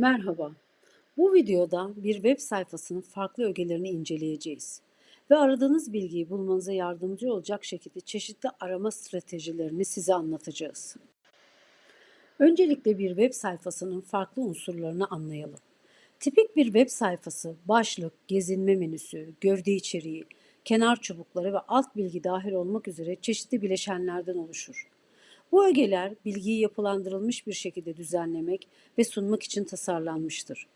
Merhaba. Bu videoda bir web sayfasının farklı ögelerini inceleyeceğiz ve aradığınız bilgiyi bulmanıza yardımcı olacak şekilde çeşitli arama stratejilerini size anlatacağız. Öncelikle bir web sayfasının farklı unsurlarını anlayalım. Tipik bir web sayfası başlık, gezinme menüsü, gövde içeriği, kenar çubukları ve alt bilgi dahil olmak üzere çeşitli bileşenlerden oluşur. Bu ögeler bilgiyi yapılandırılmış bir şekilde düzenlemek ve sunmak için tasarlanmıştır.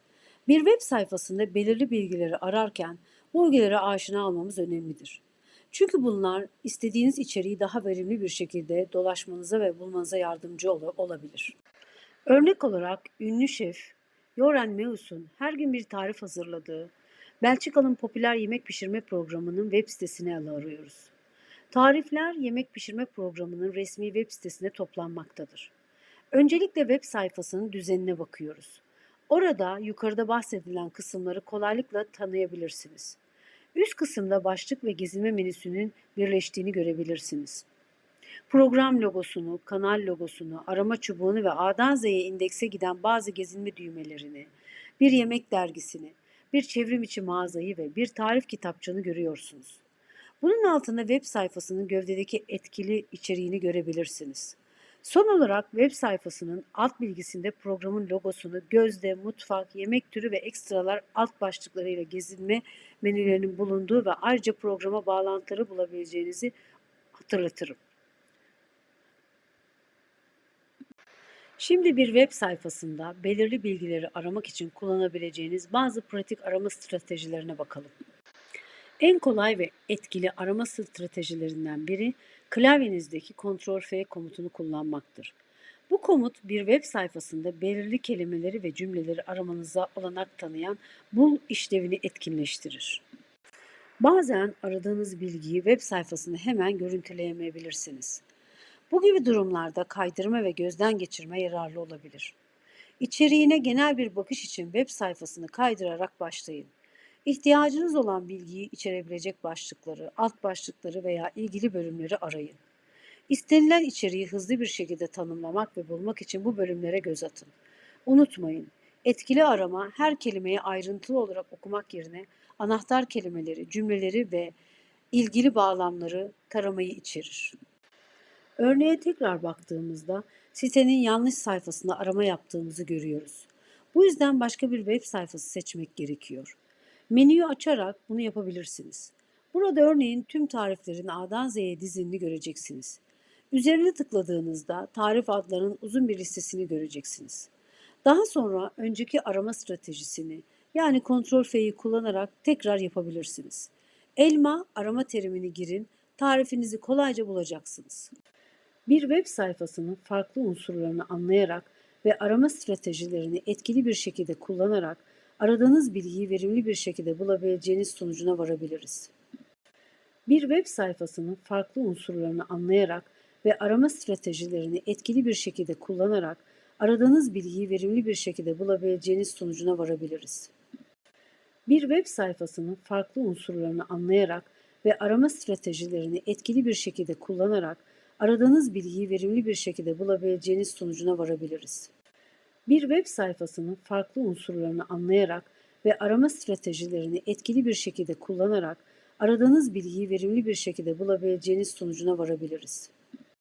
Bir web sayfasında belirli bilgileri ararken bu ögelere aşina olmamız önemlidir. Çünkü bunlar istediğiniz içeriği daha verimli bir şekilde dolaşmanıza ve bulmanıza yardımcı ol- olabilir. Örnek olarak ünlü şef Joran Meus'un her gün bir tarif hazırladığı Belçikalı'nın popüler yemek pişirme programının web sitesini ele arıyoruz. Tarifler yemek pişirme programının resmi web sitesine toplanmaktadır. Öncelikle web sayfasının düzenine bakıyoruz. Orada yukarıda bahsedilen kısımları kolaylıkla tanıyabilirsiniz. Üst kısımda başlık ve gezinme menüsünün birleştiğini görebilirsiniz. Program logosunu, kanal logosunu, arama çubuğunu ve A'dan Z'ye indekse giden bazı gezinme düğmelerini, bir yemek dergisini, bir çevrim içi mağazayı ve bir tarif kitapçığını görüyorsunuz. Bunun altında web sayfasının gövdedeki etkili içeriğini görebilirsiniz. Son olarak web sayfasının alt bilgisinde programın logosunu, gözde, mutfak, yemek türü ve ekstralar alt başlıklarıyla gezinme menülerinin bulunduğu ve ayrıca programa bağlantıları bulabileceğinizi hatırlatırım. Şimdi bir web sayfasında belirli bilgileri aramak için kullanabileceğiniz bazı pratik arama stratejilerine bakalım. En kolay ve etkili arama stratejilerinden biri klavyenizdeki Ctrl F komutunu kullanmaktır. Bu komut bir web sayfasında belirli kelimeleri ve cümleleri aramanıza olanak tanıyan bul işlevini etkinleştirir. Bazen aradığınız bilgiyi web sayfasında hemen görüntüleyemeyebilirsiniz. Bu gibi durumlarda kaydırma ve gözden geçirme yararlı olabilir. İçeriğine genel bir bakış için web sayfasını kaydırarak başlayın. İhtiyacınız olan bilgiyi içerebilecek başlıkları, alt başlıkları veya ilgili bölümleri arayın. İstenilen içeriği hızlı bir şekilde tanımlamak ve bulmak için bu bölümlere göz atın. Unutmayın, etkili arama her kelimeyi ayrıntılı olarak okumak yerine anahtar kelimeleri, cümleleri ve ilgili bağlamları taramayı içerir. Örneğe tekrar baktığımızda sitenin yanlış sayfasında arama yaptığımızı görüyoruz. Bu yüzden başka bir web sayfası seçmek gerekiyor. Menüyü açarak bunu yapabilirsiniz. Burada örneğin tüm tariflerin A'dan Z'ye dizilini göreceksiniz. Üzerine tıkladığınızda tarif adlarının uzun bir listesini göreceksiniz. Daha sonra önceki arama stratejisini yani Ctrl F'yi kullanarak tekrar yapabilirsiniz. Elma arama terimini girin, tarifinizi kolayca bulacaksınız. Bir web sayfasının farklı unsurlarını anlayarak ve arama stratejilerini etkili bir şekilde kullanarak aradığınız bilgiyi verimli bir şekilde bulabileceğiniz sonucuna varabiliriz. Bir web sayfasının farklı unsurlarını anlayarak ve arama stratejilerini etkili bir şekilde kullanarak aradığınız bilgiyi verimli bir şekilde bulabileceğiniz sonucuna varabiliriz. Bir web sayfasının farklı unsurlarını anlayarak ve arama stratejilerini etkili bir şekilde kullanarak aradığınız bilgiyi verimli bir şekilde bulabileceğiniz sonucuna varabiliriz. Bir web sayfasının farklı unsurlarını anlayarak ve arama stratejilerini etkili bir şekilde kullanarak aradığınız bilgiyi verimli bir şekilde bulabileceğiniz sonucuna varabiliriz.